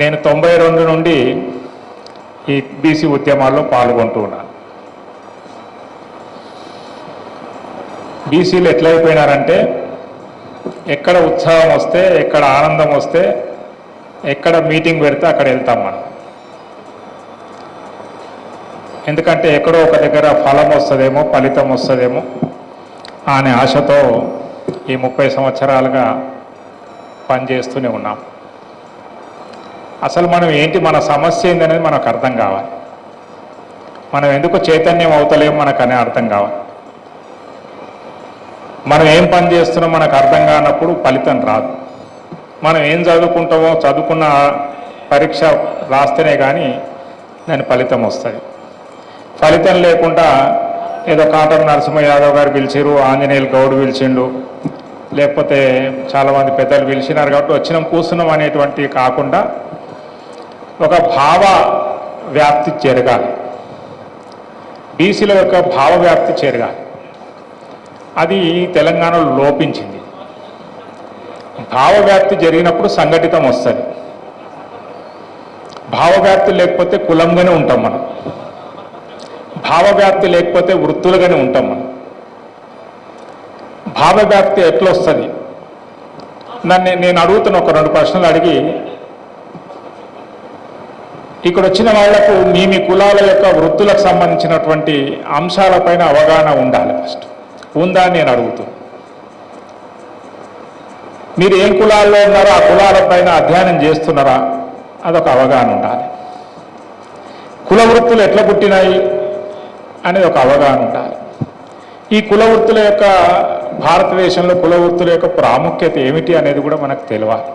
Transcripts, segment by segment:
నేను తొంభై రెండు నుండి ఈ బీసీ ఉద్యమాల్లో పాల్గొంటూ ఉన్నాను. బీసీలు ఎట్లయిపోయినారంటే ఎక్కడ ఉత్సాహం వస్తే ఎక్కడ ఆనందం వస్తే ఎక్కడ మీటింగ్ పెడితే అక్కడ వెళ్తాం మనం. ఎందుకంటే ఎక్కడో ఒక దగ్గర ఫలం వస్తుందేమో ఫలితం వస్తుందేమో అనే ఆశతో ఈ ముప్పై సంవత్సరాలుగా పనిచేస్తూనే ఉన్నాం. అసలు మనం ఏంటి మన సమస్య ఏందనేది మనకు అర్థం కావాలి. మనం ఎందుకు చైతన్యం అవుతలేము మనకు అనే అర్థం కావాలి. మనం ఏం పని చేస్తున్నాం మనకు అర్థం కానప్పుడు ఫలితం రాదు. మనం ఏం చదువుకుంటామో చదువుకున్న పరీక్ష రాస్తేనే కానీ దాని ఫలితం వస్తుంది. ఫలితం లేకుండా ఏదో కాటం నరసింహ యాదవ్ గారు పిలిచిరు ఆంజనేయులు గౌడ్ పిలిచిండు లేకపోతే చాలామంది పెద్దలు పిలిచినారు కాబట్టి వచ్చినాం కూర్చున్నాం అనేటువంటి కాకుండా ఒక భావ వ్యాప్తి చేరగాలి. బీసీల యొక్క భావ వ్యాప్తి చేరగాలి. అది తెలంగాణలో లోపించింది. భావవ్యాప్తి జరిగినప్పుడు సంఘటితం వస్తుంది. భావవ్యాప్తి లేకపోతే కులంగానే ఉంటాం మనం. భావవ్యాప్తి లేకపోతే వృత్తులుగానే ఉంటాం మనం. భావవ్యాప్తి ఎట్లా వస్తుంది నన్ను నేను అడుగుతున్న ఒక రెండు ప్రశ్నలు అడిగి ఇక్కడ వచ్చిన వాళ్ళకు మీ మీ కులాల యొక్క వృత్తులకు సంబంధించినటువంటి అంశాలపైన అవగాహన ఉండాలి ఫస్ట్. ఉందా నేను అడుగుతున్నాను మీరు ఏం కులాల్లో ఉన్నారో ఆ కులాలపైన అధ్యయనం చేస్తున్నారా? అదొక అవగాహన ఉండాలి. కుల వృత్తులు ఎట్లా పుట్టినాయి అనేది ఒక అవగాహన ఉండాలి. ఈ కుల వృత్తుల యొక్క భారతదేశంలో కుల వృత్తుల యొక్క ప్రాముఖ్యత ఏమిటి అనేది కూడా మనకు తెలియాలి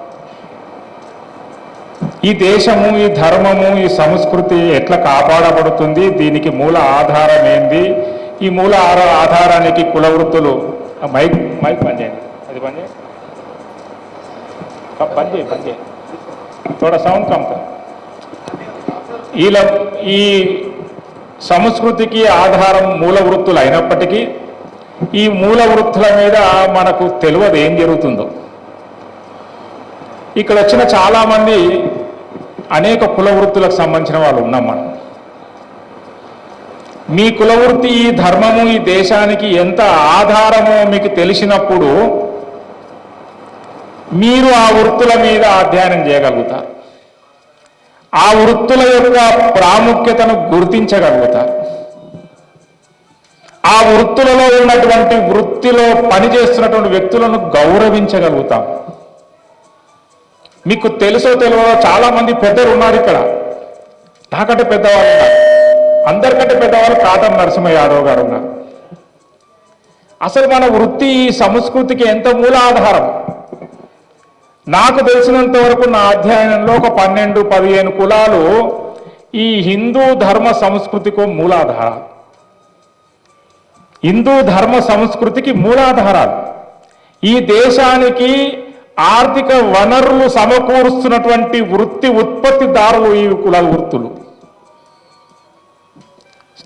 ఈ దేశము ఈ ధర్మము ఈ సంస్కృతి ఎట్లా కాపాడబడుతుంది? దీనికి మూల ఆధారం ఏంది? ఈ మూల ఆధారానికి కుల వృత్తులు. మైక్ మైక్ పని చేయండి. అది పని చేయండి. పని చేయి పని చేయి సౌండ్ కమ్ ఇలా ఈ సంస్కృతికి ఆధారం మూల వృత్తులు అయినప్పటికీ ఈ మూల వృత్తుల మీద మనకు తెలియదు ఏం జరుగుతుందో. ఇక్కడ వచ్చిన చాలామంది అనేక కుల వృత్తులకు సంబంధించిన వాళ్ళు ఉన్నాం మనం. మీ కుల వృత్తి ఈ ధర్మము ఈ దేశానికి ఎంత ఆధారమో మీకు తెలిసినప్పుడు మీరు ఆ వృత్తుల మీద అధ్యయనం చేయగలుగుతారు. ఆ వృత్తుల యొక్క ప్రాముఖ్యతను గుర్తించగలుగుతారు. ఆ వృత్తులలో ఉన్నటువంటి వృత్తిలో పనిచేస్తున్నటువంటి వ్యక్తులను గౌరవించగలుగుతాం. మీకు తెలుసో తెలియదో చాలా మంది పెద్దలు ఉన్నారు ఇక్కడ. నాకంటే పెద్దవాళ్ళు ఉన్నారు. అందరికంటే పెద్దవాళ్ళు కాటం నరసింహ యాదవ్ గారు ఉన్నారు. అసలు మన వృత్తి ఈ సంస్కృతికి ఎంత మూలాధారం? నాకు తెలిసినంత వరకు నా అధ్యయనంలో ఒక పన్నెండు పదిహేను కులాలు ఈ హిందూ ధర్మ సంస్కృతికి మూలాధారాలు హిందూ ధర్మ సంస్కృతికి మూలాధారాలు. ఈ దేశానికి ఆర్థిక వనరులు సమకూరుస్తున్నటువంటి వృత్తి ఉత్పత్తిదారులు ఈ కుల వృత్తులు.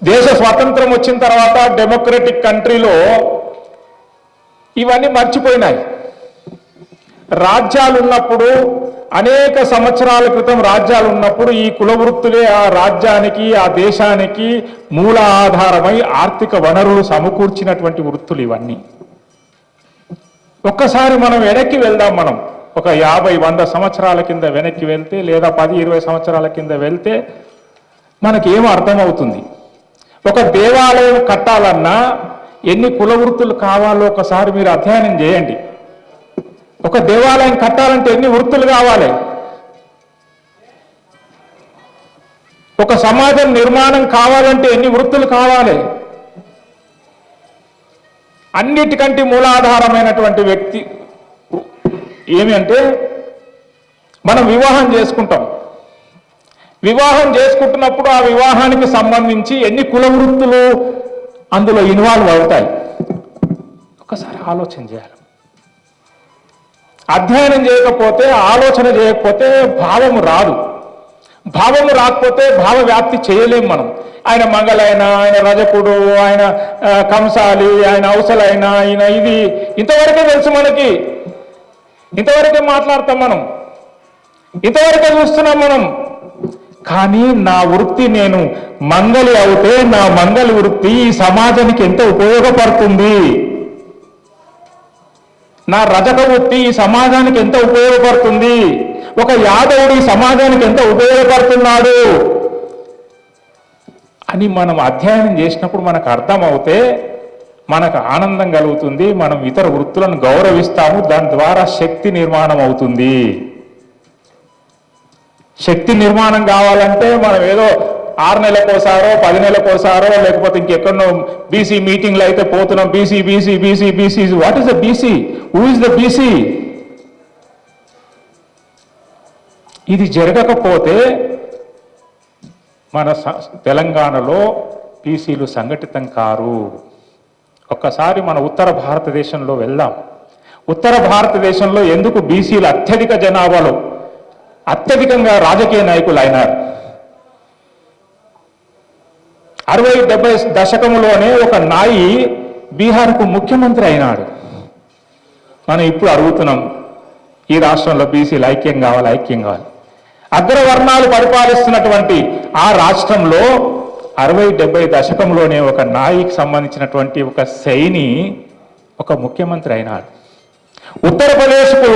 దేశ స్వాతంత్రం వచ్చిన తర్వాత డెమోక్రటిక్ కంట్రీలో ఇవన్నీ మర్చిపోయినాయి. రాజ్యాలు ఉన్నప్పుడు అనేక సంవత్సరాల క్రితం రాజ్యాలు ఉన్నప్పుడు ఈ కుల వృత్తులే ఆ రాజ్యానికి ఆ దేశానికి మూల ఆధారమై ఆర్థిక వనరులు సమకూర్చినటువంటి వృత్తులు ఇవన్నీ. ఒక్కసారి మనం వెనక్కి వెళ్దాం మనం. ఒక యాభై వంద సంవత్సరాల కింద వెనక్కి వెళ్తే లేదా పది ఇరవై సంవత్సరాల కింద వెళ్తే మనకి ఏం అర్థమవుతుంది? ఒక దేవాలయం కట్టాలన్నా ఎన్ని కుల వృత్తులు కావాలో ఒకసారి మీరు అధ్యయనం చేయండి. ఒక దేవాలయం కట్టాలంటే ఎన్ని వృత్తులు కావాలి? ఒక సమాజం నిర్మాణం కావాలంటే ఎన్ని వృత్తులు కావాలి? అన్నిటికంటే మూలాధారమైనటువంటి వ్యక్తి ఏమి అంటే మనం వివాహం చేసుకుంటాం. వివాహం చేసుకుంటున్నప్పుడు ఆ వివాహానికి సంబంధించి ఎన్ని కుల వృత్తులు అందులో ఇన్వాల్వ్ అవుతాయి? ఒకసారి ఆలోచన చేయాలి. అధ్యయనం చేయకపోతే ఆలోచన చేయకపోతే భావం రాదు. భావము రాకపోతే భావ వ్యాప్తి చేయలేం మనం. ఆయన మంగళైన ఆయన రజకుడు ఆయన కంసాలి ఆయన అవసలైన ఆయన ఇది. ఇంతవరకే తెలుసు మనకి. ఇంతవరకే మాట్లాడతాం మనం. ఇంతవరకే చూస్తున్నాం మనం. కానీ నా వృత్తి నేను మంగలి అవుతే నా మంగలి వృత్తి ఈ సమాజానికి ఎంత ఉపయోగపడుతుంది? నా రజక వృత్తి ఈ సమాజానికి ఎంత ఉపయోగపడుతుంది? ఒక యాదవుడు సమాజానికి ఎంత ఉపయోగపడుతున్నాడు? అని మనం అధ్యయనం చేసినప్పుడు మనకు అర్థమవుతే మనకు ఆనందం కలుగుతుంది మనం ఇతర వృత్తులను గౌరవిస్తాము దాని ద్వారా శక్తి నిర్మాణం అవుతుంది. శక్తి నిర్మాణం కావాలంటే మనం ఏదో ఆరు నెలలకోసారో పది నెలలకోసారో లేకపోతే ఇంకెక్కడో బీసీ మీటింగ్లు అయితే పోతున్నాం BC BC BC BC what is the BC who is the BC ఇది జరగకపోతే మన స- తెలంగాణలో బీసీలు సంఘటితం కారు. ఒక్కసారి మన ఉత్తర భారతదేశంలో వెళ్దాం. ఉత్తర భారతదేశంలో ఎందుకు బీసీలు అత్యధిక జనాభాలో అత్యధికంగా రాజకీయ నాయకులు అయినారు అరవై డెబ్బై దశకంలోనే ఒక నాయి బీహార్కు ముఖ్యమంత్రి అయినాడు. మనం ఇప్పుడు అడుగుతున్నాం ఈ రాష్ట్రంలో బీసీలు ఐక్యం కావాలి ఐక్యం కావాలి. అగ్రవర్ణాలు పరిపాలిస్తున్నటువంటి ఆ రాష్ట్రంలో అరవై డెబ్బై దశకంలోనే ఒక నాయికి సంబంధించినటువంటి ఒక శైని ఒక ముఖ్యమంత్రి అయినాడు. ఉత్తరప్రదేశ్కు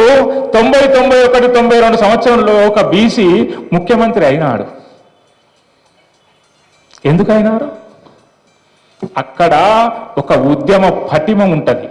తొంభై తొంభై ఒకటి తొంభై రెండు సంవత్సరంలో ఒక బీసీ ముఖ్యమంత్రి అయినాడు. ఎందుకైనారు? అక్కడ ఒక ఉద్యమ పటిమ ఉంటుంది.